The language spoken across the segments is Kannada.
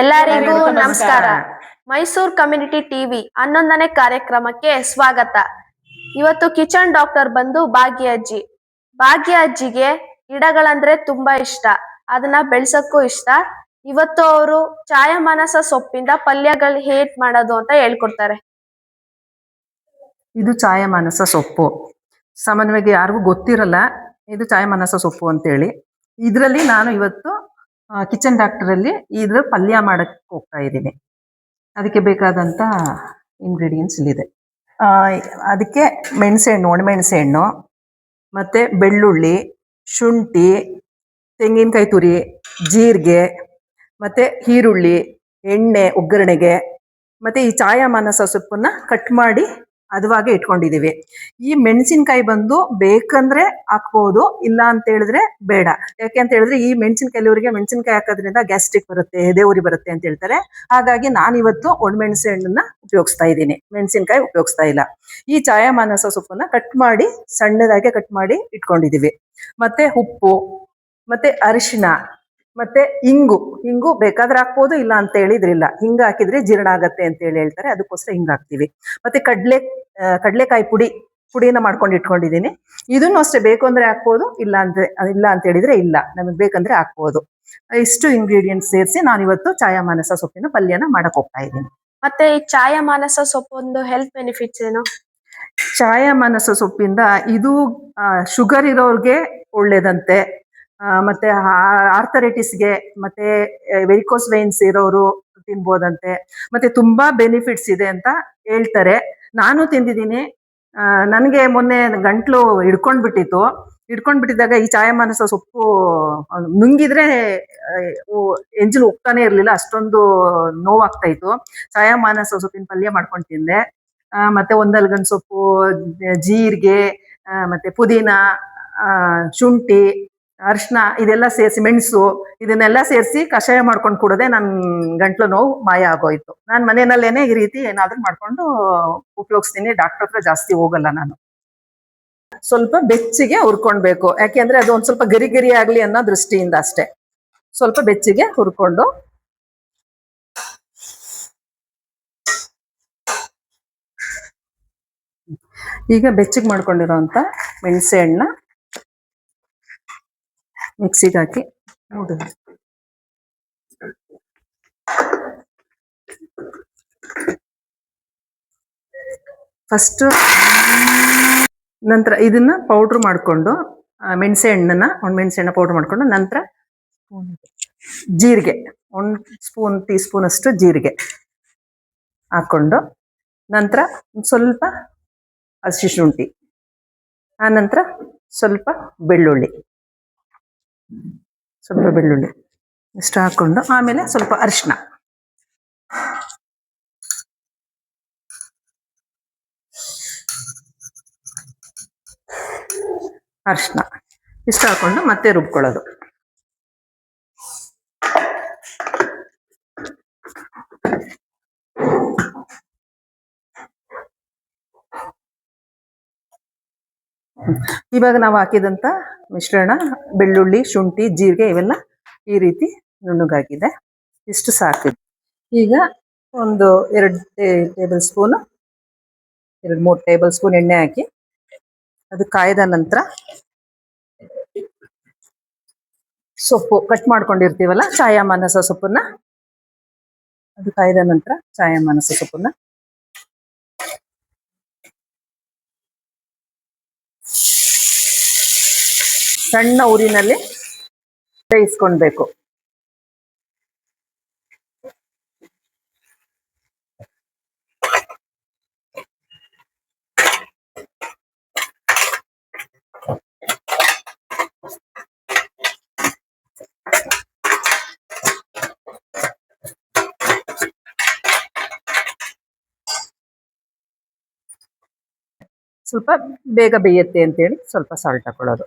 ಎಲ್ಲರಿಗೂ ನಮಸ್ಕಾರ. ಮೈಸೂರು ಕಮ್ಯುನಿಟಿ ಟಿವಿ ಹನ್ನೊಂದನೇ ಕಾರ್ಯಕ್ರಮಕ್ಕೆ ಸ್ವಾಗತ. ಇವತ್ತು ಕಿಚನ್ ಡಾಕ್ಟರ್ ಬಂದು ಭಾಗ್ಯ ಅಜ್ಜಿ ಭಾಗ್ಯ ಅಜ್ಜಿಗೆ ಗಿಡಗಳಂದ್ರೆ ತುಂಬಾ ಇಷ್ಟ. ಅದನ್ನ ಬೆಳ್ಸಕ್ಕೂ ಇಷ್ಟ. ಇವತ್ತು ಅವರು ಛಾಯಾಮಾನಸ ಸೊಪ್ಪಿಂದ ಪಲ್ಯಗಳು ಹೇಟ್ ಮಾಡೋದು ಅಂತ ಹೇಳ್ಕೊಡ್ತಾರೆ. ಇದು ಛಾಯಾಮಾನಸ ಸೊಪ್ಪು. ಸಾಮಾನ್ಯವಾಗಿ ಯಾರಿಗೂ ಗೊತ್ತಿರಲ್ಲ ಇದು ಛಾಯಾಮಾನಸ ಸೊಪ್ಪು ಅಂತೇಳಿ. ಇದರಲ್ಲಿ ನಾನು ಇವತ್ತು ಕಿಚನ್ ಡಾಕ್ಟರಲ್ಲಿ ಇದ್ರ ಪಲ್ಯ ಮಾಡಕ್ ಹೋಗ್ತಾ ಇದ್ದೀನಿ. ಅದಕ್ಕೆ ಬೇಕಾದಂತ ಇಂಗ್ರೀಡಿಯೆಂಟ್ಸ್ ಇಲ್ಲಿದೆ. ಅದಕ್ಕೆ ಮೆಣಸೆಹಣ್ಣು ಒಣಮೆಣಸೆಹಣ್ಣು ಮತ್ತೆ ಬೆಳ್ಳುಳ್ಳಿ, ಶುಂಠಿ, ತೆಂಗಿನಕಾಯಿ ತುರಿ, ಜೀರಿಗೆ, ಮತ್ತೆ ಈರುಳ್ಳಿ, ಎಣ್ಣೆ, ಒಗ್ಗರಣೆಗೆ, ಮತ್ತೆ ಈ ಛಾಯಾಮಾನಸ ಸೊಪ್ಪನ್ನ ಕಟ್ ಮಾಡಿ ಹದವಾಗಿ ಇಟ್ಕೊಂಡಿದೀವಿ. ಈ ಮೆಣಸಿನಕಾಯಿ ಬಂದು ಬೇಕಂದ್ರೆ ಹಾಕ್ಬೋದು, ಇಲ್ಲ ಅಂತ ಹೇಳಿದ್ರೆ ಬೇಡ. ಯಾಕೆ ಅಂತ ಹೇಳಿದ್ರೆ ಈ ಮೆಣಸಿನಕಾಯಿ ಮೆಣಸಿನಕಾಯಿ ಹಾಕೋದ್ರಿಂದ ಗ್ಯಾಸ್ಟ್ರಿಕ್ ಬರುತ್ತೆ ಎದೆಉರಿ ಬರುತ್ತೆ ಅಂತ ಹೇಳ್ತಾರೆ. ಹಾಗಾಗಿ ನಾನು ಇವತ್ತು ಒಣಮೆಣಸೆ ಹಣ್ಣನ್ನ ಉಪಯೋಗಿಸ್ತಾ ಇದ್ದೀನಿ. ಮೆಣಸಿನಕಾಯಿ ಉಪಯೋಗಿಸ್ತಾ ಇಲ್ಲ. ಈ ಛಾಯಾಮಾನಸ ಸೊಪ್ಪನ್ನ ಕಟ್ ಮಾಡಿ, ಸಣ್ಣದಾಗೆ ಕಟ್ ಮಾಡಿ ಇಟ್ಕೊಂಡಿದೀವಿ. ಮತ್ತೆ ಉಪ್ಪು, ಮತ್ತೆ ಅರಿಶಿನ ಮತ್ತೆ ಇಂಗು ಇಂಗು ಬೇಕಾದ್ರೆ ಹಾಕ್ಬೋದು ಇಲ್ಲ ಅಂತ ಹೇಳಿದ್ರಿಲ್ಲ. ಹಿಂಗ ಹಾಕಿದ್ರೆ ಜೀರ್ಣ ಆಗತ್ತೆ ಅಂತ ಹೇಳಿ ಹೇಳ್ತಾರೆ. ಅದಕ್ಕೋಸ್ಕರ ಹಿಂಗ್ ಹಾಕ್ತಿವಿ. ಮತ್ತೆ ಕಡ್ಲೆ ಕಡಲೆಕಾಯಿ ಪುಡಿ ಪುಡಿನ ಮಾಡ್ಕೊಂಡು ಇಟ್ಕೊಂಡಿದ್ದೀನಿ. ಇದನ್ನು ಅಷ್ಟೇ ಬೇಕು ಅಂದ್ರೆ ಹಾಕ್ಬೋದು ಇಲ್ಲ ಅಂದ್ರೆ ಇಲ್ಲ ಅಂತ ಹೇಳಿದ್ರೆ ಇಲ್ಲ. ನಮಗೆ ಬೇಕಂದ್ರೆ ಹಾಕ್ಬೋದು. ಇಷ್ಟು ಇಂಗ್ರೀಡಿಯೆಂಟ್ಸ್ ಸೇರಿಸಿ ನಾನು ಇವತ್ತು ಛಾಯಾಮಾನಸ ಸೊಪ್ಪಿನ ಪಲ್ಯನ ಮಾಡಕ್ ಹೋಗ್ತಾ ಇದ್ದೀನಿ. ಮತ್ತೆ ಈ ಸೊಪ್ಪು ಒಂದು ಹೆಲ್ತ್ ಬೆನಿಫಿಟ್ಸ್ ಏನು? ಛಾಯಾಮಾನಸ ಸೊಪ್ಪಿಂದ ಇದು ಶುಗರ್ ಇರೋರ್ಗೆ ಒಳ್ಳೇದಂತೆ. ಮತ್ತೆ ಆರ್ಥರೈಟಿಸ್ಗೆ ಮತ್ತೆ ವೆರಿಕೋಸ್ ವೈನ್ಸ್ ಇರೋರು ತಿನ್ಬೋದಂತೆ. ಮತ್ತೆ ತುಂಬಾ ಬೆನಿಫಿಟ್ಸ್ ಇದೆ ಅಂತ ಹೇಳ್ತಾರೆ. ನಾನು ತಿಂದಿದ್ದೀನಿ. ನನಗೆ ಮೊನ್ನೆ ಗಂಟ್ಲು ಹಿಡ್ಕೊಂಡ್ ಬಿಟ್ಟಿತ್ತು ಹಿಡ್ಕೊಂಡ್ ಬಿಟ್ಟಿದ್ದಾಗ ಈ ಚಾಯಮಾನಸ ಸೊಪ್ಪು ನುಂಗಿದ್ರೆ ಎಂಜಿಲ್ ಹೋಗ್ತಾನೆ ಇರಲಿಲ್ಲ. ಅಷ್ಟೊಂದು ನೋವಾಗ್ತಾ ಇತ್ತು ಚಾಯಮಾನಸ ಸೊಪ್ಪಿನ ಪಲ್ಯ ಮಾಡ್ಕೊಂಡು ತಿಂದೆ. ಮತ್ತೆ ಒಂದಲ್ಗನ್ ಸೊಪ್ಪು, ಜೀರಿಗೆ ಮತ್ತೆ ಪುದೀನ ಶುಂಠಿ ಅರಿಶಿನ ಇದೆಲ್ಲ ಸೇರಿಸಿ, ಮೆಣಸು ಇದನ್ನೆಲ್ಲ ಸೇರಿಸಿ ಕಷಾಯ ಮಾಡ್ಕೊಂಡು ಕುಡದೆ ನನ್ನ ಗಂಟ್ಲು ನೋವು ಮಾಯ ಆಗೋಯ್ತು. ನಾನು ಮನೆಯಲ್ಲೇನೆ ಈ ರೀತಿ ಏನಾದ್ರೂ ಮಾಡ್ಕೊಂಡು ಉಪಯೋಗಿಸ್ತೀನಿ ಡಾಕ್ಟರ್ ಹತ್ರ ಜಾಸ್ತಿ ಹೋಗಲ್ಲ ನಾನು. ಸ್ವಲ್ಪ ಬೆಚ್ಚಿಗೆ ಹುರ್ಕೊಳ್ಬೇಕು ಯಾಕೆಂದ್ರೆ ಅದು ಒಂದ್ ಸ್ವಲ್ಪ ಗರಿ ಗರಿ ಆಗಲಿ ಅನ್ನೋ ದೃಷ್ಟಿಯಿಂದ ಅಷ್ಟೇ. ಸ್ವಲ್ಪ ಬೆಚ್ಚಿಗೆ ಹುರ್ಕೊಂಡು ಈಗ ಬೆಚ್ಚಗೆ ಮಾಡ್ಕೊಂಡಿರೋಂಥ ಮೆಣಸೆ ಹಣ್ಣ ಮಿಕ್ಸಿಗೆ ಹಾಕಿ ನೋಡು ಫಸ್ಟ್ ನಂತರ ಇದನ್ನ ಪೌಡ್ರ್ ಮಾಡಿಕೊಂಡು ಮೆಣಸೆ ಹಣ್ಣನ್ನ, ಒಂದು ಮೆಣಸೆ ಹಣ್ಣು ಪೌಡ್ರ್ ಮಾಡಿಕೊಂಡು ನಂತರ ಜೀರಿಗೆ, ಒಂದು ಸ್ಪೂನ್ ಟೀ ಸ್ಪೂನ್ ಅಷ್ಟು ಜೀರಿಗೆ ಹಾಕೊಂಡು ನಂತರ ಸ್ವಲ್ಪ ಹಸಿ ಶುಂಠಿ ಆ ನಂತರ ಸ್ವಲ್ಪ ಬೆಳ್ಳುಳ್ಳಿ. ಸ್ವಲ್ಪ ಬೆಳ್ಳುಳ್ಳಿ ಇಷ್ಟು ಹಾಕೊಂಡು ಆಮೇಲೆ ಸ್ವಲ್ಪ ಅರಿಶಿನ ಅರಿಶಿನ ಇಷ್ಟು ಹಾಕೊಂಡು ಮತ್ತೆ ರುಬ್ಕೊಳ್ಳೋದು. ಇವಾಗ ನಾವು ಹಾಕಿದಂತ ಮಿಶ್ರಣ, ಬೆಳ್ಳುಳ್ಳಿ, ಶುಂಠಿ, ಜೀರಿಗೆ ಇವೆಲ್ಲ ಈ ರೀತಿ ನುಣ್ಣಗಾಗಿದೆ. ಇಷ್ಟು ಸಾಕು. ಈಗ ಒಂದು ಎರಡು ಟೇಬಲ್ ಸ್ಪೂನು, ಎರಡು ಮೂರು ಟೇಬಲ್ ಸ್ಪೂನ್ ಎಣ್ಣೆ ಹಾಕಿ ಅದು ಕಾಯ್ದ ನಂತರ ಸೊಪ್ಪು ಕಟ್ ಮಾಡ್ಕೊಂಡಿರ್ತೀವಲ್ಲ ಛಾಯಾಮಾನಸ ಸೊಪ್ಪನ್ನ? ಅದು ಕಾಯ್ದ ನಂತರ ಛಾಯಾಮಾನಸ ಸೊಪ್ಪನ್ನ ಸಣ್ಣ ಊರಿನಲ್ಲಿ ಬೇಯಿಸ್ಕೊಳ್ಬೇಕು ಸ್ವಲ್ಪ ಬೇಗ ಬೇಯುತ್ತೆ ಅಂತೇಳಿ ಸ್ವಲ್ಪ ಸಾಲ್ಟ್ ಹಾಕೊಳ್ಳೋದು.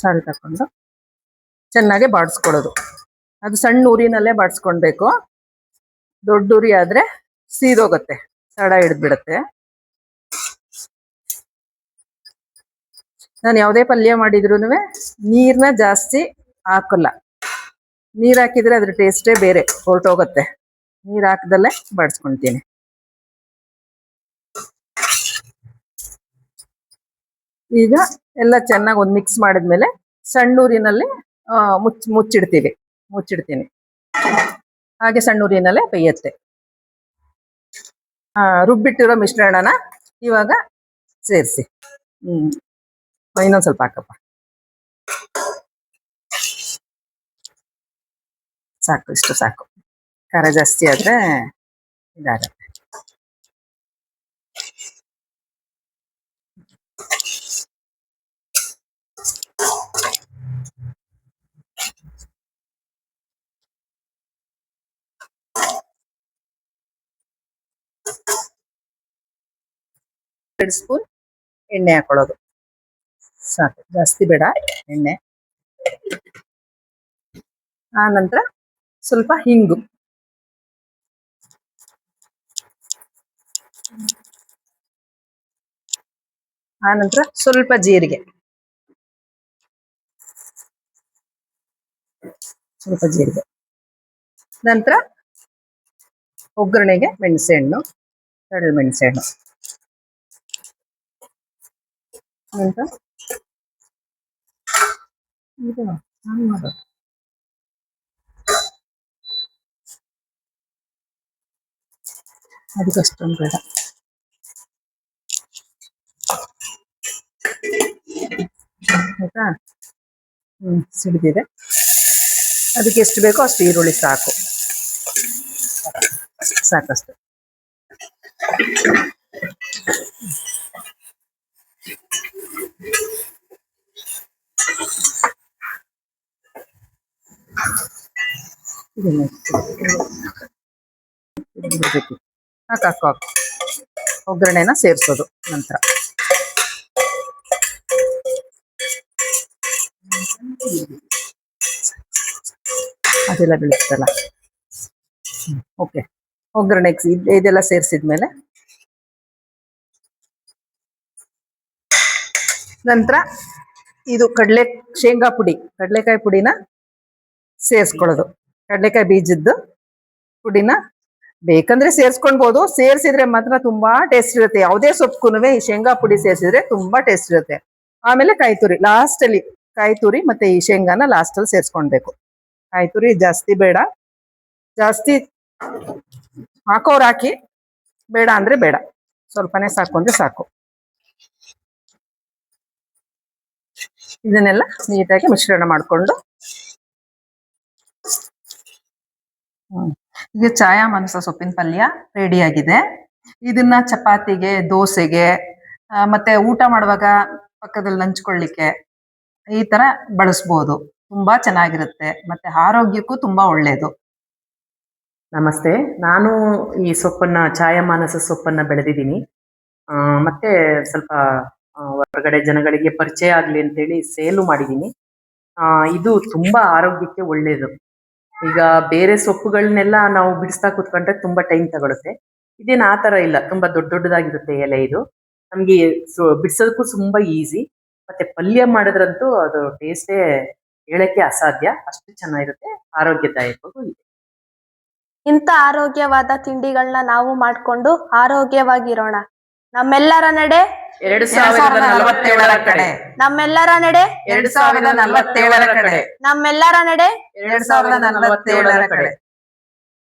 ಸಾಲ್ಟ್ ತಗೊಂಡು ಚೆನ್ನಾಗಿ ಬಾಡಿಸ್ಕೊಳ್ಳೋದು ಅದು ಸಣ್ಣ ಉರಿನಲ್ಲೇ ಬಾಡಿಸ್ಕೊಳ್ಬೇಕು. ದೊಡ್ಡ ಉರಿ ಆದ್ರೆ ಸೀದೋಗುತ್ತೆ ಸಡ ಹಿಡಿದ್ಬಿಡತ್ತೆ. ನಾನು ಯಾವುದೇ ಪಲ್ಯ ಮಾಡಿದ್ರು ನೀರನ್ನ ಜಾಸ್ತಿ ಹಾಕಲ್ಲ. ನೀರು ಹಾಕಿದ್ರೆ ಅದ್ರ ಟೇಸ್ಟೇ ಬೇರೆ, ಹೊರಟೋಗುತ್ತೆ. ನೀರು ಹಾಕ್ದಲ್ಲೇ ಬಡಿಸ್ಕೊಂತೀನಿ ಈಗ ಎಲ್ಲ ಚೆನ್ನಾಗಿ ಒಂದು ಮಿಕ್ಸ್ ಮಾಡಿದ್ಮೇಲೆ ಸಣ್ಣೂರಿನಲ್ಲಿ ಮುಚ್ ಮುಚ್ಚಿಡ್ತೀವಿ, ಮುಚ್ಚಿಡ್ತೀನಿ. ಹಾಗೆ ಸಣ್ಣೂರಿನಲ್ಲೇ ಬೇಯತ್ತೆ. ರುಬ್ಬಿಟ್ಟಿರೋ ಮಿಶ್ರಣನ ಇವಾಗ ಸೇರಿಸಿ. ಹ್ಮ್. ಇನ್ನೊಂದು ಸ್ವಲ್ಪ ಹಾಕಪ್ಪ. ಸಾಕು, ಇಷ್ಟು ಸಾಕು. ಖಾರ ಜಾಸ್ತಿ ಆದ್ರೆ ಇದಾಗತ್ತೆ ಎರಡು ಸ್ಪೂನ್ ಎಣ್ಣೆ ಹಾಕೊಳ್ಳೋದು. ಸಾಕು, ಜಾಸ್ತಿ ಬೇಡ ಎಣ್ಣೆ. ಆ ನಂತರ ಸ್ವಲ್ಪ ಹಿಂಗು. ಆ ನಂತರ ಸ್ವಲ್ಪ ಜೀರಿಗೆ. ಸ್ವಲ್ಪ ಜೀರಿಗೆ. ನಂತರ ಒಗ್ಗರಣೆಗೆ ಮೆಣಸೆಹಣ್ಣು ಕಡಲೆ ಮೆಣಸೆಹಣ್ಣು ನಂತರ ಇದು ಆನ್ ಮಾಡು. ಅದಕ್ಕಷ್ಟೊಂದು ಬೇಡ ಆಯ್ತಾ ಹ್ಮ್ ಸಿಡಿದಿದೆ ಅದಕ್ಕೆ ಎಷ್ಟು ಬೇಕೋ ಅಷ್ಟು ಈರುಳ್ಳಿ ಸಾಕು ಸಾಕಷ್ಟು ಹಾಕು ಒಗ್ಗರಣೆನ ಸೇರಿಸೋದು ನಂತರ. ಅದೆಲ್ಲ ಬೆಳೆಸ್ತಲ್ಲ ಓಕೆ ಒಗ್ಗರಣೆಗೆ ಇದ್- ಇದೆಲ್ಲ ಸೇರಿಸಿದ್ಮೇಲೆ ನಂತರ ಇದು ಕಡಲೆ, ಶೇಂಗಾ ಪುಡಿ, ಕಡಲೆಕಾಯಿ ಪುಡಿನ ಸೇರಿಸ್ಕೊಳ್ಳೋದು. ಕಡಲೆಕಾಯಿ ಬೀಜದ್ದು, ಪುಡಿನ. ಬೇಕಂದ್ರೆ ಸೇರಿಸ್ಕೊಳ್ಬೋದು. ಸೇರಿಸಿದ್ರೆ ಮಾತ್ರ ತುಂಬಾ ಟೇಸ್ಟ್ ಇರುತ್ತೆ. ಯಾವುದೇ ಸೊಪ್ಪುನು ಈ ಶೇಂಗಾ ಪುಡಿ ಸೇರಿಸಿದ್ರೆ ತುಂಬಾ ಟೇಸ್ಟ್ ಇರುತ್ತೆ. ಆಮೇಲೆ ಕಾಯಿ ತುರಿ ಲಾಸ್ಟ್ ಅಲ್ಲಿ ಕಾಯಿ ತುರಿ ಮತ್ತೆ ಈ ಶೇಂಗಾನ ಲಾಸ್ಟ್ ಅಲ್ಲಿ ಸೇರಿಸ್ಕೊಳ್ಬೇಕು. ಕಾಯಿ ತುರಿ ಜಾಸ್ತಿ ಬೇಡ. ಜಾಸ್ತಿ ಹಾಕೋರು ಹಾಕಿ, ಬೇಡ ಅಂದ್ರೆ ಬೇಡ. ಸ್ವಲ್ಪನೇ ಸಾಕು ಅಂದ್ರೆ ಸಾಕು. ಇದನ್ನೆಲ್ಲ ನೀಟಾಗಿ ಮಿಶ್ರಣ ಮಾಡಿಕೊಂಡು ಈಗ ಚಾಯಾ ಮನಸ ಸೊಪ್ಪಿನ ಪಲ್ಯ ರೆಡಿ ಆಗಿದೆ. ಇದನ್ನ ಚಪಾತಿಗೆ, ದೋಸೆಗೆ ಮತ್ತೆ ಊಟ ಮಾಡುವಾಗ ಪಕ್ಕದಲ್ಲಿ ನಂಚ್ಕೊಳ್ಳಿಕ್ಕೆ ಈ ತರ ಬಳಸ್ಬೋದು. ತುಂಬಾ ಚೆನ್ನಾಗಿರುತ್ತೆ. ಮತ್ತೆ ಆರೋಗ್ಯಕ್ಕೂ ತುಂಬಾ ಒಳ್ಳೇದು. ನಮಸ್ತೆ. ನಾನು ಈ ಸೊಪ್ಪನ್ನ, ಛಾಯಾಮಾನಸ ಸೊಪ್ಪನ್ನ ಬೆಳೆದಿದ್ದೀನಿ. ಮತ್ತೆ ಸ್ವಲ್ಪ ಹೊರಗಡೆ ಜನಗಳಿಗೆ ಪರಿಚಯ ಆಗಲಿ ಅಂತೇಳಿ ಸೇಲು ಮಾಡಿದ್ದೀನಿ. ಇದು ತುಂಬಾ ಆರೋಗ್ಯಕ್ಕೆ ಒಳ್ಳೆಯದು ಈಗ ಬೇರೆ ಸೊಪ್ಪುಗಳನ್ನೆಲ್ಲ ನಾವು ಬಿಡಿಸ್ತಾ ಕೂತ್ಕೊಂಡ್ರೆ ತುಂಬಾ ಟೈಮ್ ತಗೊಳುತ್ತೆ. ಇದೇನು ಆ ತರ ಇಲ್ಲ, ತುಂಬಾ ದೊಡ್ಡ ದೊಡ್ಡದಾಗಿರುತ್ತೆ ಎಲೆ ಇದು. ನಮಗೆ ಬಿಡಿಸೋದಕ್ಕೂ ತುಂಬಾ ಈಸಿ ಮತ್ತೆ ಪಲ್ಯ ಮಾಡಿದ್ರಂತೂ ಅದು ಟೇಸ್ಟೇ ಹೇಳಕ್ಕೆ ಅಸಾಧ್ಯ. ಅಷ್ಟು ಚೆನ್ನಾಗಿರುತ್ತೆ, ಆರೋಗ್ಯದಾಯಕವೂ ಇದೆ. ಇಂಥ ಆರೋಗ್ಯವಾದ ತಿಂಡಿಗಳನ್ನ ನಾವು ಮಾಡ್ಕೊಂಡು ಆರೋಗ್ಯವಾಗಿರೋಣ. ನಮ್ಮೆಲ್ಲರ ನಡೆ ಎರಡು ಸಾವಿರದ ನಲವತ್ತೇಳರ ಕಡೆ. ನಮ್ಮೆಲ್ಲರ ನಡೆ? ಎರಡ್ ಸಾವಿರದ ನಲವತ್ತೇಳರ ಕಡೆ. ನಮ್ಮೆಲ್ಲರ ನಡೆ? ಎರಡ್ ಸಾವಿರದ ನಲವತ್ತೇಳರ ಕಡೆ.